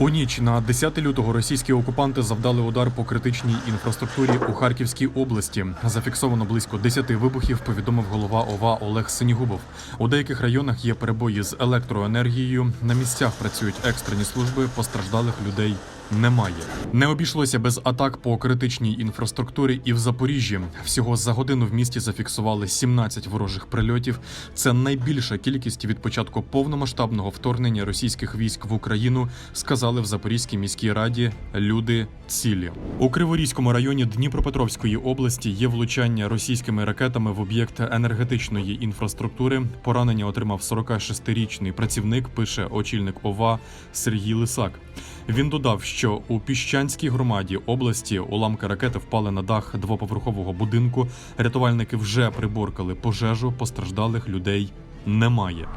У ніч на 10 лютого російські окупанти завдали удар по критичній інфраструктурі у Харківській області. Зафіксовано близько 10 вибухів. Повідомив голова ОВА Олег Синігубов. У деяких районах є перебої з електроенергією. На місцях працюють екстрені служби. Постраждалих людей немає. Не обійшлося без атак по критичній інфраструктурі і в Запоріжжі. Всього за годину в місті зафіксували 17 ворожих прильотів. Це найбільша кількість від початку повномасштабного вторгнення російських військ в Україну, сказали в Запорізькій міській раді люди цілі. У Криворізькому районі Дніпропетровської області є влучання російськими ракетами в об'єкт енергетичної інфраструктури. Поранення отримав 46-річний працівник, пише очільник ОВА Сергій Лисак. Він додав, що у піщанській громаді області уламки ракети впали на дах двоповерхового будинку. Рятувальники вже приборкали пожежу, постраждалих людей немає.